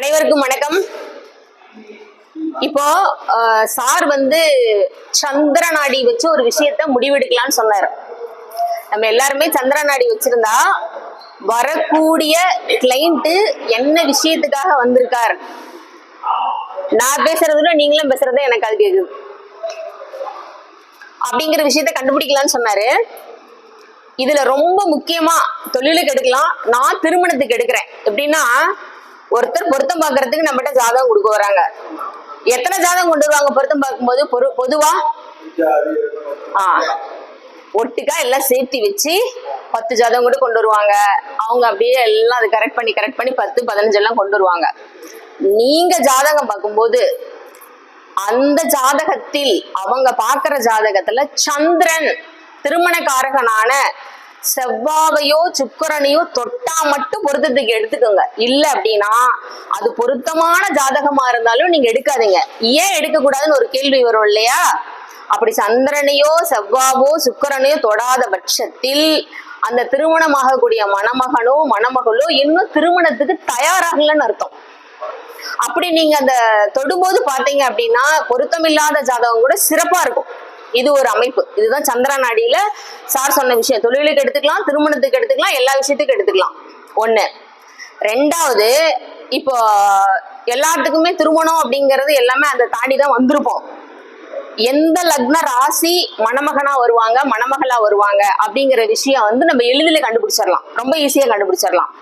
அனைவருக்கும் வணக்கம். இப்போ சார் வந்து சந்திர நாடி வச்சு ஒரு விஷயத்த முடிவெடுக்கலாம்னு சொன்னார். நம்ம எல்லாருமே சந்திர நாடி வச்சிருந்தா வரக்கூடிய கிளைண்ட்டு என்ன விஷயத்துக்காக வந்திருக்கார்? நான் பேசுறதுல நீங்களும் பேசுறத எனக்கு அது கேக்குது. அப்படிங்கிற விஷயத்த கண்டுபிடிக்கலாம்னு சொன்னாரு. இதுல ரொம்ப முக்கியமா தொழிலுக்கு எடுக்கலாம். நான் திருமணத்துக்கு எடுக்கிறேன். எப்படின்னா ஒருத்தர் பொருத்தம் பாக்குறதுக்கு நம்மகிட்ட ஜாதகம் கொடுக்க வராங்க. எத்தனை ஜாதகம் கொண்டு வருவாங்க பொருத்தம் பார்க்கும்போது? பொரு- பொதுவா? ஆ. ஒட்டுக்கா எல்லாம் சேர்த்து வச்சு பத்து ஜாதகம் கூட கொண்டு வருவாங்க. அவங்க அப்படியே எல்லாம் அதை கரெக்ட் பண்ணி கரெக்ட் பண்ணி பத்து பதினஞ்சு எல்லாம் கொண்டு வருவாங்க. நீங்க ஜாதகம் பார்க்கும்போது அந்த ஜாதகத்தில் அவங்க பாக்குற ஜாதகத்துல சந்திரன் திருமணக்காரகனான செவ்வாவையோ சுக்கரனையோ தொட்டா மட்டும் பொருத்தத்துக்கு எடுத்துக்கோங்க. இல்ல அப்படின்னா அது பொருத்தமான ஜாதகமா இருந்தாலும் நீங்க எடுக்காதீங்க. ஏன் எடுக்க கூடாதுன்னு ஒரு கேள்வி வரும் இல்லையா? அப்படி சந்திரனையோ செவ்வாவோ சுக்கரனையோ தொடாத பட்சத்தில் அந்த திருமணமாகக்கூடிய மணமகனோ மணமகளோ இன்னும் திருமணத்துக்கு தயாராகலன்னு அர்த்தம். அப்படி நீங்க அந்த தொடும்போது பாத்தீங்க அப்படின்னா பொருத்தமில்லாத ஜாதகம் கூட சிறப்பா இருக்கும். இது ஒரு அமைப்பு. இதுதான் சந்திரன் நாடியில சார் சொன்ன விஷயம். தொழிலுக்கு எடுத்துக்கலாம் திருமணத்துக்கு எடுத்துக்கலாம் எல்லா விஷயத்துக்கும் எடுத்துக்கலாம். ஒண்ணு. ரெண்டாவது இப்போ எல்லாத்துக்குமே திருமணம் அப்படிங்கிறது எல்லாமே அதை தாண்டி தான் வந்திருப்போம். எந்த லக்ன ராசி மணமகனா வருவாங்க மணமகளா வருவாங்க அப்படிங்கிற விஷயம் வந்து நம்ம எளிதில் கண்டுபிடிச்சிடலாம். ரொம்ப ஈஸியா கண்டுபிடிச்சிடலாம்.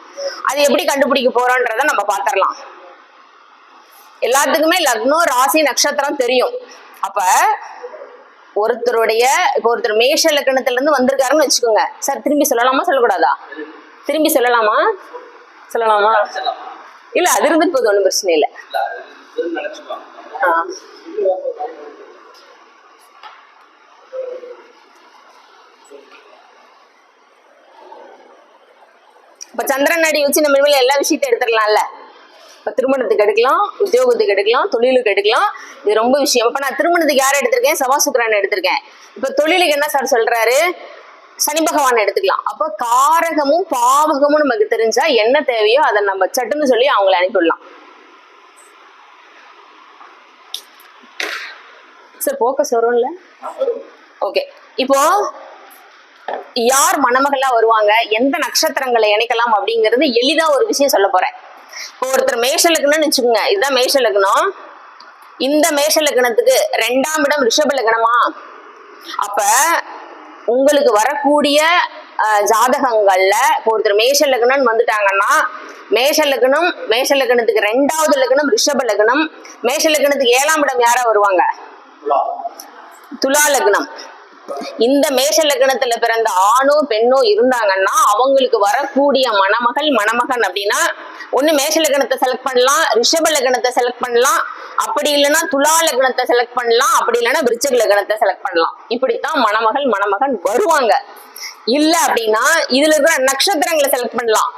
அது எப்படி கண்டுபிடிக்க போறோன்றத நம்ம பாத்திரலாம் எல்லாத்துக்குமே லக்னம் ராசி நட்சத்திரம் தெரியும். அப்ப ஒருத்தருடைய இப்போ ஒருத்தர் மேஷ லக்கணத்துல இருந்து வந்திருக்காருன்னு வச்சுக்கோங்க. சார் திரும்பி சொல்லலாமா சொல்லக்கூடாதா? திரும்பி சொல்லலாமா? சொல்லலாமா? இல்ல அது இருந்து போது ஒன்றும் பிரச்சனை இல்லை. இப்ப சந்திரன் அடி வச்சு நம்ம இனிமேல் எல்லா விஷயத்தையும் எடுத்துடலாம்ல? இப்ப திருமணத்துக்கு எடுக்கலாம் உத்தியோகத்துக்கு எடுக்கலாம் தொழிலுக்கு எடுக்கலாம். இது ரொம்ப விஷயம். இப்ப நான் திருமணத்துக்கு யாரை எடுத்திருக்கேன்? சவா சுக்கிரன் எடுத்திருக்கேன். இப்போ தொழிலுக்கு என்ன சார் சொல்றாரு? சனி பகவான் எடுத்துக்கலாம். அப்போ காரகமும் பாவகமும் நமக்கு தெரிஞ்சா என்ன தேவையோ அதை நம்ம சட்டுன்னு சொல்லி அவங்கள அனுப்பிவிடலாம் சார் போக்கஸ் வரும்ல ஓகே இப்போ யார் மணமகளா வருவாங்க? எந்த நட்சத்திரங்களை இணைக்கலாம் அப்படிங்கிறது எளிதா ஒரு விஷயம் சொல்ல போறேன். இப்போ ஒருத்தர் மேஷ லக்னம்னு வச்சுக்கோங்க இதுதான் மேஷ லக்னம் இந்த மேஷ லக்னத்துக்கு ரெண்டாம் இடம் ரிஷப லக்னமா? அப்ப உங்களுக்கு வரக்கூடிய ஜாதகங்கள்ல இப்போ ஒருத்தர் மேஷ லக்னம்னு வந்துட்டாங்கன்னா மேஷ லக்னம் மேஷ லக்னத்துக்கு ரெண்டாவது லக்னம் ரிஷப லக்னம் மேஷ லக்னத்துக்கு ஏழாம் இடம் யாரா வருவாங்க? துலா லக்னம். இந்த மேஷ லக்னத்துல பிறந்த ஆணோ பெண்ணோ இருந்தாங்கன்னா அவங்களுக்கு வரக்கூடிய மணமகள் மணமகன் அப்படின்னா ஒண்ணு மேஷ லக்னத்தை செலக்ட் பண்ணலாம் ரிஷப லக்னத்தை செலக்ட் பண்ணலாம். அப்படி இல்லைன்னா துலா லக்னத்தை செலக்ட் பண்ணலாம் அப்படி இல்லைன்னா விருச்சக லக்னத்தை செலக்ட் பண்ணலாம். இப்படித்தான் மணமகள் மணமகன் வருவாங்க. இல்ல அப்படின்னா இதுல இருக்கிற நட்சத்திரங்களை செலக்ட் பண்ணலாம்.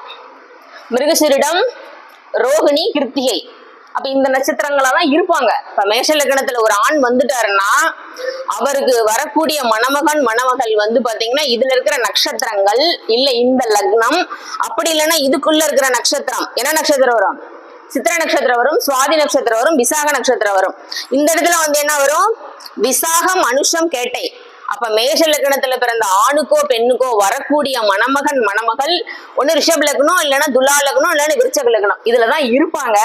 மிருகசிரிடம் ரோகிணி கிருத்திகை. அப்ப இந்த நட்சத்திரங்களெல்லாம் இருப்பாங்க. இப்ப மேஷ லக்கணத்துல ஒரு ஆண் வந்துட்டாருன்னா அவருக்கு வரக்கூடிய மணமகன் மணமகள் வந்து பாத்தீங்கன்னா இதுல இருக்கிற நட்சத்திரங்கள் இல்ல இந்த லக்னம். அப்படி இல்லைன்னா இதுக்குள்ள இருக்கிற நட்சத்திரம். என்ன நட்சத்திரம் வரும்? சித்திர நட்சத்திரம் வரும் சுவாதி நட்சத்திரம் வரும் விசாக நட்சத்திரம் வரும். இந்த இடத்துல வந்து என்ன வரும்? விசாகம் அனுஷம் கேட்டை. அப்ப மேஷ லக்னத்துல பிறந்த ஆணுக்கோ பெண்ணுக்கோ வரக்கூடிய மணமகன் மணமகள் ஒன்னு ரிஷப் லக்னம் இல்லைன்னா துலா லக்னம் இல்லைன்னா விருச்சக லக்னம். இதுலதான் இருப்பாங்க.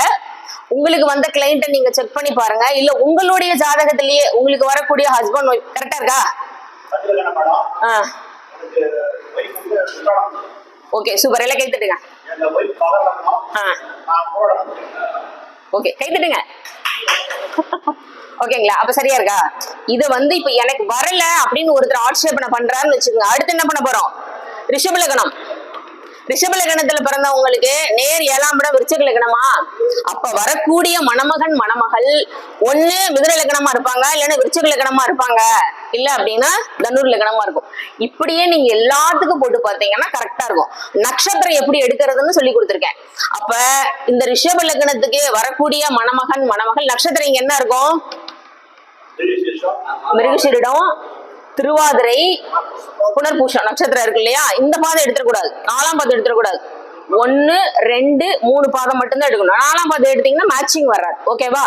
உங்களுக்கு வந்த கிளைண்ட்டை நீங்க செக் பண்ணி பாருங்க. இல்ல உங்களுடைய ஜாதகத்திலேயே உங்களுக்கு வரக்கூடிய ஹஸ்பண்ட் ஒய்ஃப் கரெக்டா இருக்கா? ஓகே சூப்பர் எல்லாம் கைத்துட்டுங்க ஓகே கைத்துட்டுங்க ஓகேங்களா அப்ப சரியா இருக்கா? இது வந்து இப்ப எனக்கு வரல அப்படின்னு ஒருத்தர் ஆட்சேபனை பண்றாருன்னு வச்சுக்கோங்க. அடுத்து என்ன பண்ண போறோம்? ரிஷபலகணம் ரிஷப லக்னத்துல பிறந்தவங்களுக்கு நேர் ஏழாம் இடம் விருச்சக லக்னமா? அப்ப வரக்கூடிய மணமகன் மணமகள் ஒண்ணு மிதுன லக்னமா இருப்பாங்க இல்லைன்னா விருச்சக லக்னமா இருப்பாங்க. இல்ல அப்படின்னா தனுர் லக்னமா இருக்கும். இப்படியே நீங்க எல்லாத்துக்கும் போட்டு பார்த்தீங்கன்னா கரெக்டா இருக்கும். நட்சத்திரம் எப்படி எடுக்கிறதுன்னு சொல்லி கொடுத்துருக்கேன். அப்ப இந்த ரிஷப லக்னத்துக்கு வரக்கூடிய மணமகன் மணமகள் நட்சத்திரம் இங்க என்ன இருக்கும்? மிருகசீரிடம். திருவாதிரை புனர்பூஷம் நட்சத்திரம் இருக்கு இல்லையா? இந்த பாதம் எடுத்துடக்கூடாது. நாலாம் பாதம் எடுத்துடக்கூடாது. ஒன்னு ரெண்டு மூணு பாதம் மட்டும்தான் எடுக்கணும். நாலாம் பாதம் எடுத்தீங்கன்னா மேட்சிங் வராது. ஓகேவா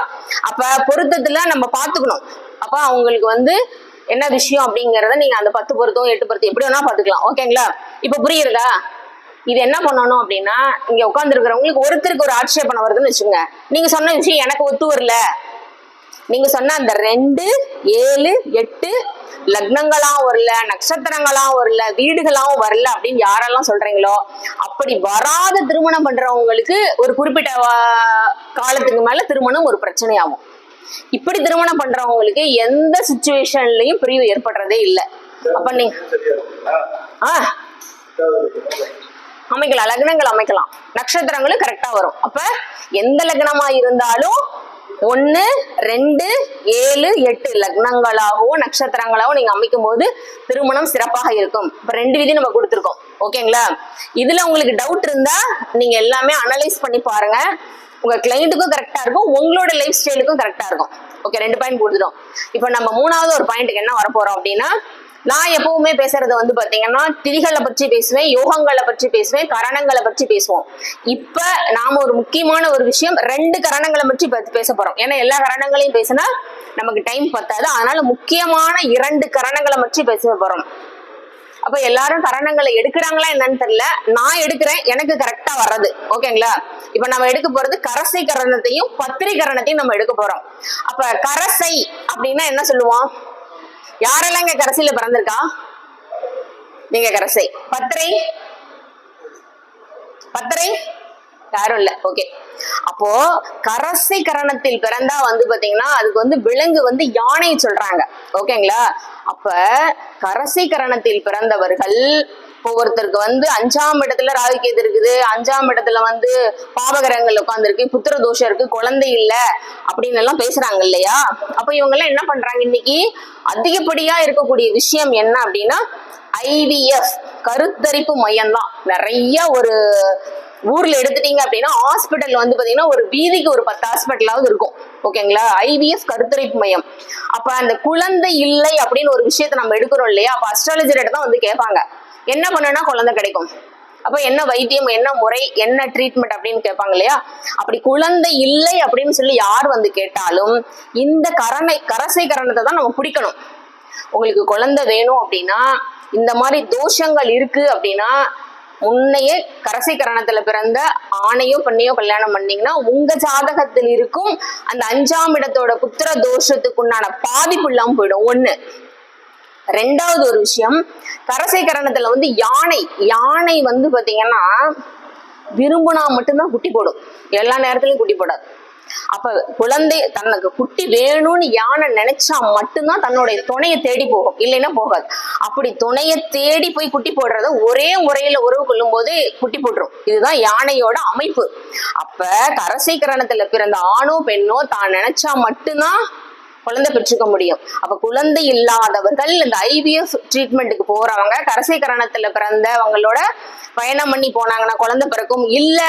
அப்ப பொருத்தத்துல நம்ம பாத்துக்கணும் அப்ப அவங்களுக்கு வந்து என்ன விஷயம் அப்படிங்கறத நீங்க அந்த பத்து பொருத்தம் எட்டு பொருத்தம் எப்படி வேணா பாத்துக்கலாம் ஓகேங்களா இப்ப புரியுறதா? இது என்ன பண்ணணும் அப்படின்னா இங்க உட்காந்துருக்கிறவங்களுக்கு ஒருத்தருக்கு ஒரு ஆட்சேபணம் வருதுன்னு வச்சுங்க நீங்க சொன்ன விஷயம் எனக்கு ஒத்து வரல. நீங்க சொன்ன அந்த ரெண்டு ஏழு எட்டு லக்னங்களாம் வரல நட்சத்திரங்களாம் வரல வீடுகளாம் வரல அப்படின்னு யாரெல்லாம் சொல்றீங்களோ அப்படி வராத திருமணம் பண்றவங்களுக்கு ஒரு குறிப்பிட்ட வா- காலத்துக்கு மேல திருமணம் ஒரு பிரச்சனையாகும். இப்படி திருமணம் பண்றவங்களுக்கு எந்த சுச்சுவேஷன்லயும் பிரிவு ஏற்படுறதே இல்லை. அப்ப நீங்க ஆ. அமைக்கலாம் லக்னங்கள் அமைக்கலாம். நட்சத்திரங்களும் கரெக்டா வரும். அப்ப எந்த லக்னமா இருந்தாலும் ஒன்று ரெண்டு ஏழு எட்டு லக்னங்களாகவோ நட்சத்திரங்களாகவோ நீங்கள் அமைக்கும் போது திருமணம் சிறப்பாக இருக்கும். இப்போ ரெண்டு விதி நம்ம கொடுத்துருக்கோம். ஓகேங்களா? இதில் உங்களுக்கு டவுட் இருந்தால் நீங்கள் எல்லாமே அனலைஸ் பண்ணி பாருங்க. உங்கள் கிளைண்ட்டுக்கும் கரெக்டாக இருக்கும். உங்களோட லைஃப் ஸ்டைலுக்கும் கரெக்டாக இருக்கும். ஓகே ரெண்டு பாயிண்ட் கொடுத்துடும் இப்போ நம்ம மூணாவது ஒரு பாயிண்ட்டுக்கு என்ன வரப்போகிறோம் அப்படின்னா நான் எப்பவுமே பேசுறது வந்து பாத்தீங்கன்னா திதிகளை பற்றி பேசுவேன் யோகங்களை பற்றி பேசுவேன் கரணங்களை பற்றி பேசுவோம். இப்ப நாம ஒரு முக்கியமான ஒரு விஷயம் ரெண்டு கரணங்களை பற்றி பேச போறோம். ஏன்னா எல்லா கரணங்களையும் பேசினா நமக்கு டைம் பத்தாது. அதனால முக்கியமான இரண்டு கரணங்களை பற்றி பேச போறோம். அப்ப எல்லாரும் கரணங்களை எடுக்கிறாங்களா என்னன்னு தெரியல. நான் எடுக்கிறேன் எனக்கு கரெக்டா வர்றது. ஓகேங்களா இப்ப நம்ம எடுக்க போறது கரசை கரணத்தையும் பத்திரை கரணத்தையும் நம்ம எடுக்க போறோம். அப்ப கரசை அப்படின்னா என்ன சொல்லுவோம்? யாரெல்லாம் இங்க கரசியில பிறந்திருக்கா? நீங்க கரசை பத்திரை. பத்திரை. யாரும் இல்ல. ஓகே அப்போ கரசை கரணத்தில் பிறந்தா வந்து பாத்தீங்கன்னா அதுக்கு வந்து விலங்கு வந்து யானை சொல்றாங்க. ஓகேங்களா அப்ப கரசை கரணத்தில் பிறந்தவர்கள் இப்போ ஒருத்தருக்கு வந்து அஞ்சாம் இடத்துல ராகுகேது இருக்குது அஞ்சாம் இடத்துல வந்து பாவகரங்கள் உட்காந்துருக்கு புத்திர தோஷம் இருக்கு குழந்தை இல்ல அப்படின்னு எல்லாம் பேசுறாங்க இல்லையா? அப்ப இவங்க எல்லாம் என்ன பண்றாங்க இன்னைக்கு? அதிகப்படியா இருக்கக்கூடிய விஷயம் என்ன அப்படின்னா ஐவிஎஃப் கருத்தரிப்பு மையம் தான் நிறைய ஒரு ஊர்ல எடுத்துட்டீங்க அப்படின்னா ஹாஸ்பிட்டல் வந்து பாத்தீங்கன்னா ஒரு வீதிக்கு ஒரு பத்து ஹாஸ்பிட்டலாவது இருக்கும். ஓகேங்களா ஐவிஎஃப் கருத்தரிப்பு மையம். அப்ப அந்த குழந்தை இல்லை அப்படின்னு ஒரு விஷயத்த நம்ம எடுக்கிறோம் இல்லையா? அப்ப அஸ்ட்ராலஜர்கிட்ட தான் வந்து கேட்பாங்க. என்ன பண்ணுனா குழந்தை கிடைக்கும். அப்ப என்ன வைத்தியம் என்ன முறை என்ன ட்ரீட்மெண்ட் அப்படின்னு கேட்பாங்க இல்லையா? அப்படி குழந்தை இல்லை அப்படின்னு சொல்லி யார் வந்து கேட்டாலும் இந்த கரணை கரசை கரணத்தை தான் நம்ம பிடிக்கணும். உங்களுக்கு குழந்தை வேணும் அப்படின்னா இந்த மாதிரி தோஷங்கள் இருக்கு அப்படின்னா முன்னையே கரசை கரணத்துல பிறந்த ஆணையோ பெண்ணையோ கல்யாணம் பண்ணீங்கன்னா உங்க ஜாதகத்தில் இருக்கும் அந்த அஞ்சாம் இடத்தோட புத்திர தோஷத்துக்குண்டான பாதிப்பு இல்லாம போயிடும். ஒண்ணு. ரெண்டாவது ஒரு விஷயம் கரசை கரணத்துல வந்து யானை யானை வந்து பாத்தீங்கன்னா விரும்புனா மட்டும்தான் குட்டி போடும். எல்லா நேரத்துலயும் குட்டி போடாது. அப்ப குழந்தை தனக்கு குட்டி வேணும்னு யானை நினைச்சா மட்டும்தான் தன்னுடைய துணையை தேடி போகும். இல்லைன்னா போகாது. அப்படி துணையை தேடி போய் குட்டி போடுறத ஒரே முறையில உறவு கொள்ளும் போது குட்டி போட்டுரும். இதுதான் யானையோட அமைப்பு. அப்ப கரசை கரணத்துல பிறந்த ஆணோ பெண்ணோ தான் நினைச்சா மட்டும்தான் குழந்தை பெற்றுக்க முடியும். அப்ப குழந்தை இல்லாதவர்கள் இந்த ஐவிஎஃப் ட்ரீட்மெண்ட்டுக்கு போறவங்க கரசை கரணத்துல பிறந்தவங்களோட பயணம் பண்ணி போனாங்கன்னா குழந்தை பிறக்கும். இல்ல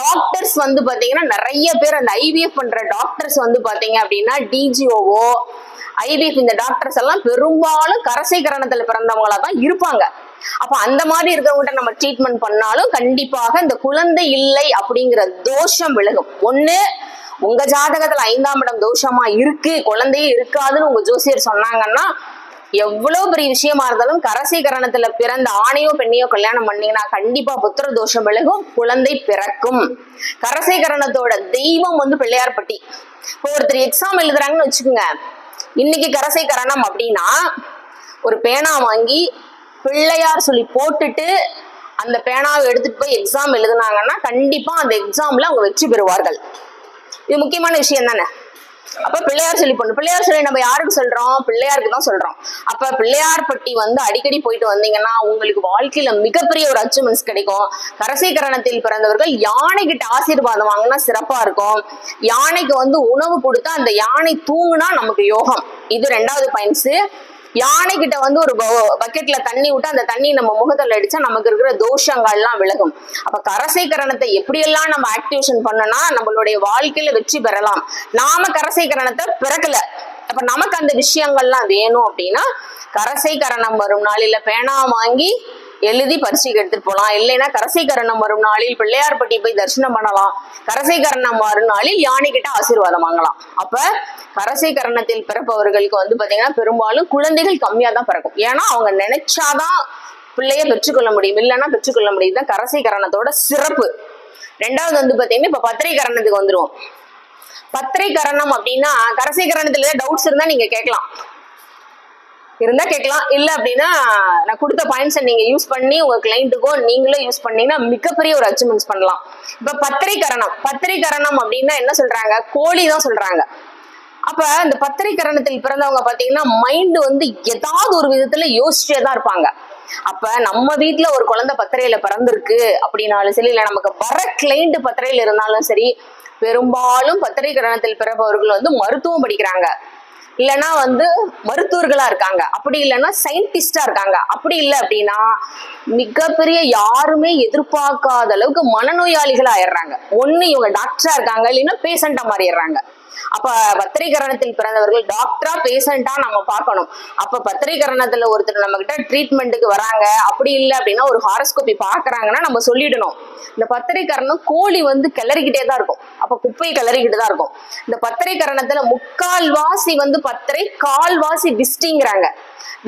டாக்டர்ஸ் வந்து பாத்தீங்கன்னா நிறைய பேர் அந்த ஐவிஎஃப் பண்ற டாக்டர்ஸ் வந்து பாத்தீங்க அப்படின்னா டிஜிஓவோ ஐவிஎஃப் இந்த டாக்டர்ஸ் எல்லாம் பெரும்பாலும் கரசை கரணத்துல பிறந்தவங்களா தான் இருப்பாங்க. அப்ப அந்த மாதிரி இருக்கிறவங்கள்ட்ட நம்ம ட்ரீட்மெண்ட் பண்ணாலும் கண்டிப்பாக இந்த குழந்தை இல்லை அப்படிங்கிற தோஷம் விலகும். ஒண்ணு உங்க ஜாதகத்துல ஐந்தாம் இடம் தோஷமா இருக்கு குழந்தையே இருக்காதுன்னு உங்க ஜோசியர் சொன்னாங்கன்னா எவ்வளவு பெரிய விஷயமா இருந்தாலும் கரசீகரணத்துல பிறந்த ஆணையோ பெண்ணையோ கல்யாணம் பண்ணீங்கன்னா கண்டிப்பா புத்திர தோஷம் விலகும் குழந்தை பிறக்கும். கரசை கரணத்தோட தெய்வம் வந்து பிள்ளையார்பட்டி. இப்போ ஒருத்தர் எக்ஸாம் எழுதுறாங்கன்னு வச்சுக்கோங்க. இன்னைக்கு கரசை கரணம் அப்படின்னா ஒரு பேனா வாங்கி பிள்ளையார் சொல்லி போட்டுட்டு அந்த பேனாவை எடுத்துட்டு போய் எக்ஸாம் எழுதுனாங்கன்னா கண்டிப்பா அந்த எக்ஸாம்ல அவங்க வெற்றி பெறுவார்கள். இது முக்கியமான விஷயம் தானே? அப்ப பிள்ளையார் சொல்லி பொண்ணு. பிள்ளையார் சொல்லி நம்ம யாருக்கு சொல்றோம்? பிள்ளையாருக்கு தான் சொல்றோம். அப்ப பிள்ளையார் பட்டி வந்து அடிக்கடி போயிட்டு வந்தீங்கன்னா உங்களுக்கு வாழ்க்கையில மிகப்பெரிய ஒரு அச்சீவ்மெண்ட்ஸ் கிடைக்கும். கரசீகரணத்தில் பிறந்தவர்கள் யானை கிட்ட ஆசீர்வாதம் வாங்கினா சிறப்பா இருக்கும். யானைக்கு வந்து உணவு கொடுத்தா அந்த யானை தூங்குனா நமக்கு யோகம். இது ரெண்டாவது பாயிண்ட்ஸ் யானை கிட்ட வந்து ஒரு பக்கெட்ல தண்ணி விட்டு அந்த தண்ணி நம்ம முகத்துல அடிச்சா நமக்கு இருக்கிற தோஷங்கள்லாம் விலகும். அப்ப கரசைக்கரணத்தை எப்படியெல்லாம் நம்ம ஆக்டிவேஷன் பண்ணோம்னா நம்மளுடைய வாழ்க்கையில வெற்றி பெறலாம். நாம கரசைக்கரணத்தை பிறக்கல. அப்ப நமக்கு அந்த விஷயங்கள்லாம் வேணும் அப்படின்னா கரசைக்கரணம் கரணம் வரும் நாளில பேனா வாங்கி எழுதி பரீட்சைக்கு எடுத்துட்டு போகலாம் இல்லைன்னா கரசை கரணம் வரும் நாளில் பிள்ளையார்பட்டி போய் தரிசனம் பண்ணலாம். கரசை கரணம் வரும் நாளில் யானை கிட்ட ஆசீர்வாதம் வாங்கலாம். அப்ப கரசை கரணத்தில் பிறப்பவர்களுக்கு வந்து பாத்தீங்கன்னா பெரும்பாலும் குழந்தைகள் கம்மியா தான் பிறக்கும். ஏன்னா அவங்க நினைச்சாதான் பிள்ளைய பெற்றுக்கொள்ள முடியும். இல்லைன்னா பெற்றுக்கொள்ள முடியும். தான் கரசை கரணத்தோட சிறப்பு. ரெண்டாவது வந்து பாத்தீங்கன்னா இப்ப பத்திரை கரணத்துக்கு வந்துருவோம். பத்திரை கரணம் அப்படின்னா கரசை கரணத்துல டவுட்ஸ் இருந்தா நீங்க கேட்கலாம். இருந்தா கேட்கலாம். இல்ல அப்படின்னா நான் கொடுத்த பாயிண்ட்ஸை நீங்க யூஸ் பண்ணி உங்க கிளைண்ட்டுக்கோ நீங்களே யூஸ் பண்ணீங்கன்னா மிகப்பெரிய ஒரு அச்சீவ்மெண்ட்ஸ் பண்ணலாம். இப்ப பத்திரை கரணம் அப்படின்னா என்ன சொல்றாங்க? கோழி தான் சொல்றாங்க. அப்ப இந்த பத்திரிகரணத்தில் பிறந்தவங்க பாத்தீங்கன்னா மைண்ட் வந்து ஏதாவது ஒரு விதத்துல யோசிச்சே தான் இருப்பாங்க. அப்ப நம்ம வீட்டுல ஒரு குழந்தை பத்திரையில பிறந்திருக்கு அப்படின்னாலும் சரி இல்ல நமக்கு வர கிளைண்ட் பத்திரையில இருந்தாலும் சரி பெரும்பாலும் பத்திரிகரணத்தில் பிறப்பவர்கள் வந்து மருத்துவம் படிக்கிறாங்க. இல்லைன்னா வந்து மருத்துவர்களா இருக்காங்க. அப்படி இல்லைன்னா சயின்டிஸ்டா இருக்காங்க. அப்படி இல்லை அப்படின்னா மிகப்பெரிய யாருமே எதிர்பார்க்காத அளவுக்கு மனநோயாளிகள் ஆயிடுறாங்க ஒன்னு இவங்க டாக்டரா இருக்காங்க இல்லைன்னா பேஷண்டா மாறிடுறாங்க. அப்ப பத்திரிகரணத்தில் பிறந்தவர்கள் டாக்டரா பேஷண்டா நம்ம பார்க்கணும். அப்ப பத்திரிகரணத்துல ஒருத்தர் நம்ம கிட்ட ட்ரீட்மெண்ட்டுக்கு வராங்க அப்படி இல்லை அப்படின்னா ஒரு ஹாரஸ்கோபி பாக்குறாங்கன்னா நம்ம சொல்லிடணும். இந்த பத்திரிகரணம் கோழி வந்து கிளறிக்கிட்டே தான் இருக்கும். அப்ப குப்பை கிளறிக்கிட்டு தான் இருக்கும். இந்த பத்திரிகரணத்துல முக்கால்வாசி வந்து பத்திரை கால்வாசி விஸ்டிங்கிறாங்க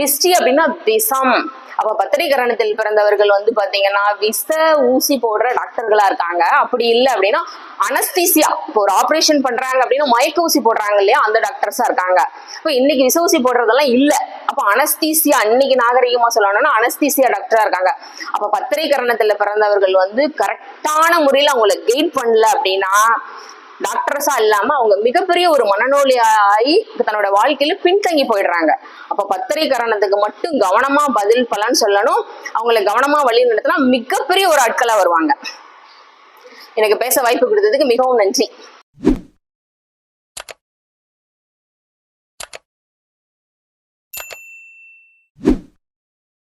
விஸ்டி அப்படின்னா விஷம். அப்ப பத்திரிகரணத்தில் பிறந்தவர்கள் வந்து பாத்தீங்கன்னா விச ஊசி போடுற டாக்டர்களா இருக்காங்க. அப்படி இல்லை அப்படின்னா அனஸ்தீசியா இப்போ ஒரு ஆப்ரேஷன் பண்றாங்க அப்படின்னா மயக்க ஊசி போடுறாங்க இல்லையா அந்த டாக்டர்ஸா இருக்காங்க. இப்போ இன்னைக்கு விச ஊசி போடுறதெல்லாம் இல்ல. அப்போ அனஸ்தீசியா அன்னைக்கு நாகரிகமா சொல்லணும்னா அனஸ்தீசியா டாக்டரா இருக்காங்க. அப்ப பத்திரிகரணத்துல பிறந்தவர்கள் வந்து கரெக்டான முறையில அவங்கள கைட் பண்ணல அப்படின்னா டாக்டர்ஸா இல்லாம அவங்க மிகப்பெரிய ஒரு மனநோயாகி தன்னோட வாழ்க்கையில பின்தங்கி போயிடுறாங்க. அப்ப பத்திரை கரணத்துக்கு மட்டும் கவனமா பதில் பலன் சொல்லணும். அவங்களை கவனமா வழி நடத்தினா மிகப்பெரிய ஒரு ஆட்களா வருவாங்க. எனக்கு பேச வாய்ப்பு கொடுத்ததுக்கு மிகவும் நன்றி.